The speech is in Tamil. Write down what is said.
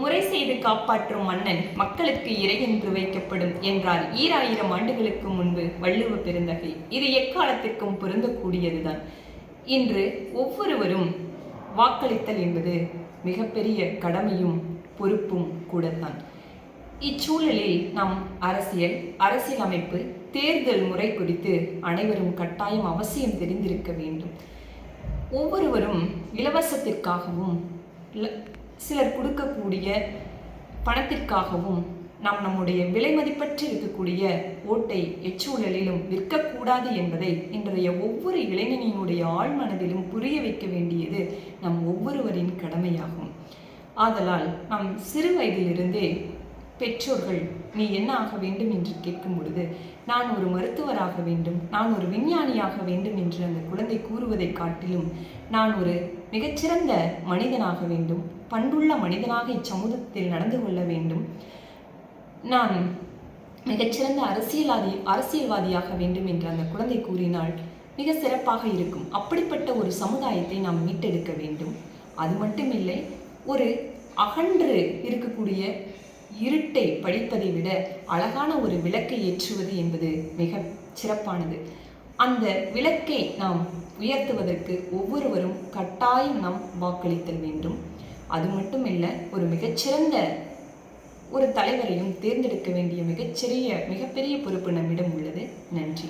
முறை செய்து காப்பாற்றும் மன்னன் மக்களுக்கு இறை என்று வைக்கப்படும் என்றார் ஈராயிரம் ஆண்டுகளுக்கு முன்பு வள்ளுவ பெருந்தகை. இது எக்காலத்திற்கும் பொருந்தக்கூடியதுதான். இன்று ஒவ்வொருவரும் வாக்களித்தல் என்பது மிகப்பெரிய கடமையும் பொறுப்பும் கூடத்தான். இச்சூழலில் நம் அரசியல் அரசியலமைப்பு தேர்தல் முறை குறித்து அனைவரும் கட்டாயம் அவசியம் தெரிந்திருக்க வேண்டும். ஒவ்வொருவரும் இலவசத்திற்காகவும் சிலர் கொடுக்கக்கூடிய பணத்திற்காகவும் நாம் நம்முடைய விலைமதிப்பற்று இருக்கக்கூடிய ஓட்டை எச்சூழலிலும் விற்கக்கூடாது என்பதை இன்றைய ஒவ்வொரு இளைஞனினுடைய ஆழ்மனதிலும் புரிய வைக்க வேண்டியது நம் ஒவ்வொருவரின் கடமையாகும். ஆதலால் நம் சிறு வயதிலிருந்தே பெற்றோர்கள் நீ என்ன ஆக வேண்டும் என்று கேட்கும் பொழுது நான் ஒரு மருத்துவராக வேண்டும் நான் ஒரு விஞ்ஞானியாக வேண்டும் என்று அந்த குழந்தை கூறுவதைக் காட்டிலும் நான் ஒரு மிகச்சிறந்த மனிதனாக வேண்டும் பண்புள்ள மனிதனாக இச்சமூகத்தில் நடந்து கொள்ள வேண்டும் நான் மிகச்சிறந்த அரசியல்வாதி அரசியல்வாதியாக வேண்டும் என்று அந்த குழந்தை கூறினால் மிக சிறப்பாக இருக்கும். அப்படிப்பட்ட ஒரு சமுதாயத்தை நாம் மீட்டெடுக்க வேண்டும். அது மட்டுமில்லை ஒரு அகன்று இருக்கக்கூடிய இருட்டை படிப்பதை விட அழகான ஒரு விளக்கை ஏற்றுவது என்பது மிக சிறப்பானது. அந்த விளக்கை நாம் உயர்த்துவதற்கு ஒவ்வொருவரும் கட்டாயம் நாம் வாக்களித்தல் வேண்டும். அது மட்டுமில்லை ஒரு மிகச்சிறந்த ஒரு தலைவரையும் தேர்ந்தெடுக்க வேண்டிய மிகச்சிறிய மிகப்பெரிய பொறுப்பு நம்மிடம் உள்ளது. நன்றி.